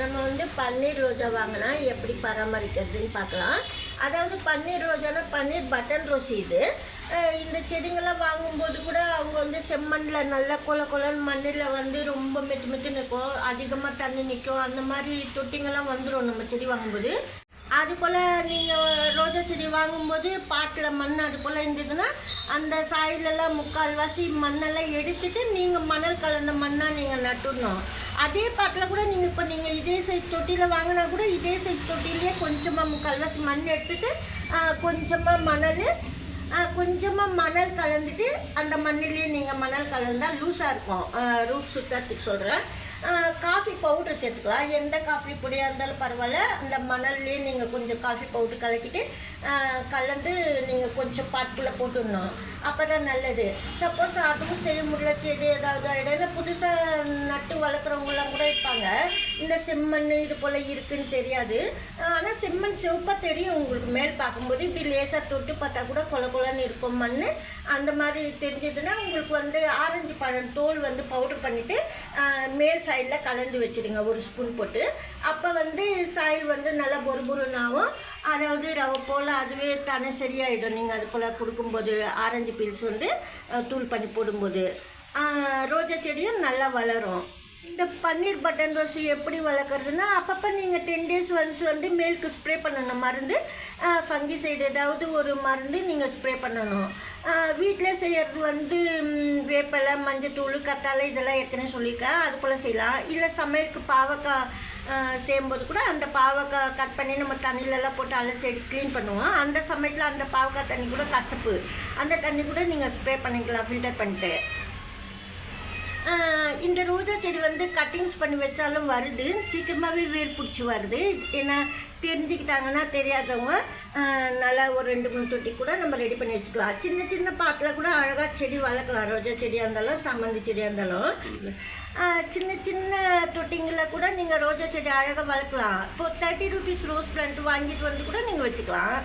நம்ம வந்து பன்னீர் ரோஜா வாங்கினா எப்படி பராமரிக்கிறதுன்னு பார்க்கலாம். அதாவது பன்னீர் ரோஜானா பன்னீர் பட்டன் ரோஸ் இது. இந்த செடிங்கள்லாம் வாங்கும்போது கூட அவங்க வந்து செம்மண்ணில் நல்லா கொல கொலன்னு மண்ணில் வந்து ரொம்ப மெட்டு மெட்டு நிற்கும் அதிகமாக தண்ணி நிற்கும் அந்த மாதிரி தொட்டிங்கெல்லாம் வந்துடும் நம்ம செடி வாங்கும்போது. அது போல் நீங்கள் ரோஜா செடி வாங்கும்போது பாட்டில் மண் அது போல் இருந்ததுன்னா அந்த சாயிலெல்லாம் முக்கால்வாசி மண்ணெல்லாம் எடுத்துட்டு நீங்கள் மணல் கலந்த மண்ணாக நீங்கள் நட்டுடணும். அதே பாட்டில் கூட நீங்கள் இப்போ நீங்கள் இதே சைஸ் தொட்டியில் வாங்கினா கூட இதே சைஸ் தொட்டிலேயே கொஞ்சமாக முக்கால்வாசி மண் எடுத்துட்டு கொஞ்சமாக மணல் கொஞ்சமாக மணல் கலந்துட்டு அந்த மண்ணிலேயே நீங்கள் மணல் கலந்தால் லூஸாக இருக்கும். ரூட் சுத்தத்துக்கு சொல்கிறேன் காஃபி பவுடர் சேர்த்துக்கலாம். எந்த காஃபி பொடியாக இருந்தாலும் பரவாயில்ல. அந்த மணல்லையே நீங்கள் கொஞ்சம் காஃபி பவுடர் கலக்கிட்டு கலந்து நீங்கள் கொஞ்சம் பாட்டுக்குள்ளே போட்டுடணும். அப்போ தான் நல்லது. சப்போஸ் அதுவும் செய்ய முடியல செடி ஏதாவது இடையில புதுசாக நட்டு வளர்க்குறவங்களாம் கூட இருப்பாங்க. இந்த செம்மண் இது போல் இருக்குதுன்னு தெரியாது. ஆனால் செம்மண் சிவப்பாக தெரியும் உங்களுக்கு. மேல் பார்க்கும்போது இப்படி லேசாக தொட்டு பார்த்தா கூட கொல கொலன்னு இருக்கும் மண் அந்த மாதிரி தெரிஞ்சதுன்னா உங்களுக்கு வந்து ஆரஞ்சு பழம் தோல் வந்து பவுடர் பண்ணிவிட்டு மேல் சைடில் கலந்து வச்சிடுங்க. ஒரு ஸ்பூன் போட்டு. அப்போ வந்து சாயில் வந்து நல்லா பொறுபொருனாகும் அதாவது ரவை போல் அதுவே தானே சரியாயிடும். நீங்கள் அது போல் கொடுக்கும்போது ஆரஞ்சு பீல்ஸ் வந்து தூள் பண்ணி போடும்போது. ரோஜா செடியும் நல்லா வளரும். இந்த பன்னீர் பட்டன் ரோஸ் எப்படி வளர்க்குறதுன்னா அப்பப்போ நீங்கள் டென் டேஸ் ஒன்ஸ் வந்து மேலுக்கு ஸ்ப்ரே பண்ணணும். மருந்து ஃபங்கி சைடு ஏதாவது ஒரு மருந்து நீங்கள் ஸ்ப்ரே பண்ணணும். வீட்டில் செய்கிறது வந்து வேப்பிலை மஞ்சத்தூள் கத்தாழை இதெல்லாம் ஏற்கனவே சொல்லியிருக்கேன் அது போல் செய்யலாம். இல்லை சமையலுக்கு பாவக்காய் செய்யும்போது கூட அந்த பாவக்காய் கட் பண்ணி நம்ம தண்ணியிலலாம் போட்டு அலசி எடுத்து க்ளீன் பண்ணுவோம். அந்த சமயத்தில் அந்த பாவக்காய் தண்ணி கூட கசப்பு. அந்த தண்ணி கூட நீங்கள் ஸ்ப்ரே பண்ணிக்கலாம் ஃபில்டர் பண்ணிட்டு. இந்த ரோஜா செடி வந்து கட்டிங்ஸ் பண்ணி வச்சாலும் வருது. சீக்கிரமாகவே வேர் பிடிச்சி வருது. ஏன்னா தெரிஞ்சுக்கிட்டாங்கன்னா தெரியாதவங்க நல்லா ஒரு ரெண்டு மூணு தொட்டி கூட நம்ம ரெடி பண்ணி வச்சுக்கலாம். சின்ன சின்ன பாட்டில் கூட அழகாக செடி வளர்க்கலாம். ரோஜா செடியாக இருந்தாலும் சம்மந்தி செடியாக இருந்தாலும். சின்ன சின்ன தொட்டிங்களில் கூட நீங்கள் ரோஜா செடி அழகாக வளர்க்கலாம். இப்போ தேர்ட்டி ருபீஸ் ரோஸ் பிளான்ட் வாங்கிட்டு வந்து கூட நீங்கள் வச்சுக்கலாம்.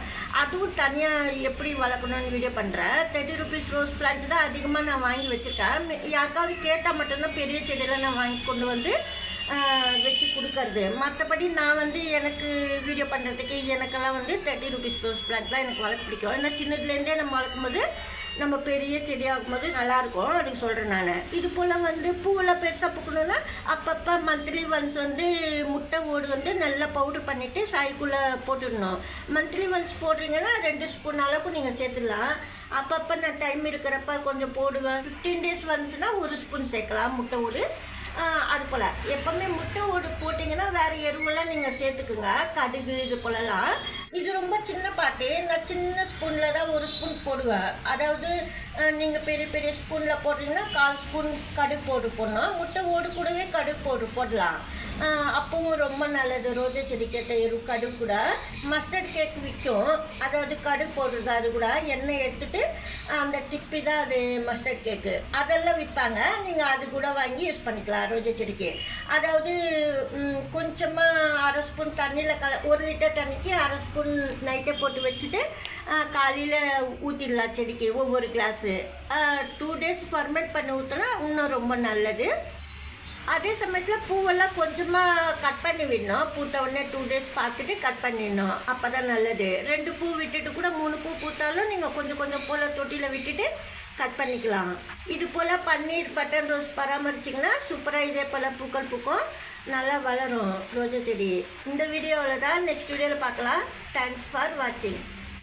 அதுவும் தனியாக எப்படி வளர்க்கணும்னு வீடியோ பண்ணுறேன் தேர்ட்டி ருபீஸ் ரோஸ் பிளான்ட் தான் அதிகமாக நான் வாங்கி வச்சுருக்கேன். யாருக்காவது கேட்டால் மட்டும்தான் பெரிய செடியெல்லாம் நான் வாங்கி கொண்டு வந்து வச்சு கொடுக்கறது. மற்றபடி நான் வந்து எனக்கு வீடியோ பண்ணுறதுக்கு எனக்கெல்லாம் வந்து தேர்ட்டி ருபீஸ் ரோஸ் பிளான்ட்லாம் எனக்கு வளர்க்க பிடிக்கும். ஏன்னா சின்னதுலேருந்தே நம்ம வளர்க்கும் போது நம்ம பெரிய செடியாகும் போது நல்லாயிருக்கும். அதுக்கு சொல்கிறேன் நான். இது போல் வந்து பூவெல்லாம் பெருசாக பூக்கணும்னா அப்பப்போ மந்த்லி ஒன்ஸ் வந்து முட்டை ஓடு வந்து நல்லா பவுடர் பண்ணிவிட்டு சாய்க்குள்ளே போட்டுடணும். மந்த்லி ஒன்ஸ் போடுறீங்கன்னா ரெண்டு ஸ்பூன் அளவுக்கு நீங்கள் சேர்த்துடலாம். அப்பப்போ நான் டைம் இருக்கிறப்ப கொஞ்சம் போடுவேன். ஃபிஃப்டீன் டேஸ் ஒன்ஸ்னால் ஒரு ஸ்பூன் சேர்க்கலாம். முட்டை ஓடு. அது போல். எப்போவுமே முட்டை ஓடு போட்டிங்கன்னா வேறு எருவெல்லாம் நீங்கள் சேர்த்துக்குங்க. கடுகு இது போலலாம். இது ரொம்ப சின்ன பாட்டு. நான் சின்ன ஸ்பூனில் தான் ஒரு ஸ்பூன் போடுவேன். அதாவது நீங்கள் பெரிய பெரிய ஸ்பூனில் போட்டிங்கன்னா கால் ஸ்பூன் கடுகு போட்டு போடணும். முட்டை ஓடு கூடவே கடுகு போட்டு போடலாம். அப்பவும் ரொம்ப நல்லது. ரோஜா செடி கேட்ட எரு கடுகு கூட. மஸ்டர்ட் கேக் விற்கும் அதாவது கடுகு போடுறது அது கூட எண்ணெய் எடுத்துகிட்டு அந்த திப்பி தான் அது மஸ்டர்ட் கேக்கு அதெல்லாம் விற்பாங்க. நீங்கள் அது கூட வாங்கி யூஸ் பண்ணிக்கலாம் ரோஜா செடிக்கு. அதாவது கொஞ்சமாக அரை ஸ்பூன் தண்ணியில் கல ஒரு லிட்டர் தண்ணிக்கு அரை ஸ்பூன் நைட்டே போட்டு வச்சுட்டு காலையில் ஊற்றிடலாம் செடிக்கு ஒவ்வொரு கிளாஸு டூ டேஸ் ஃபர்மெண்ட் பண்ணி ஊற்றினா இன்னும் ரொம்ப நல்லது. அதே சமயத்தில் பூவெல்லாம் கொஞ்சமாக கட் பண்ணி விடணும் பூத்த உடனே டூ டேஸ் பார்த்துட்டு கட் பண்ணிடணும். அப்போ தான் நல்லது. ரெண்டு பூ விட்டுட்டு கூட மூணு பூ பூத்தாலும் நீங்கள் கொஞ்சம் கொஞ்சம் போல் தொட்டியில் விட்டுட்டு கட் பண்ணிக்கலாம். இது போல் பன்னீர் பட்டன் ரோஸ் பராமரிச்சிங்கன்னா சூப்பராக இதே போல் பூக்கள் பூக்கும். நல்லா வளரும் ரோஜா செடி. இந்த வீடியோவில் தான் நெக்ஸ்ட் வீடியோவில் பார்க்கலாம். தேங்க்ஸ் ஃபார் வாட்சிங்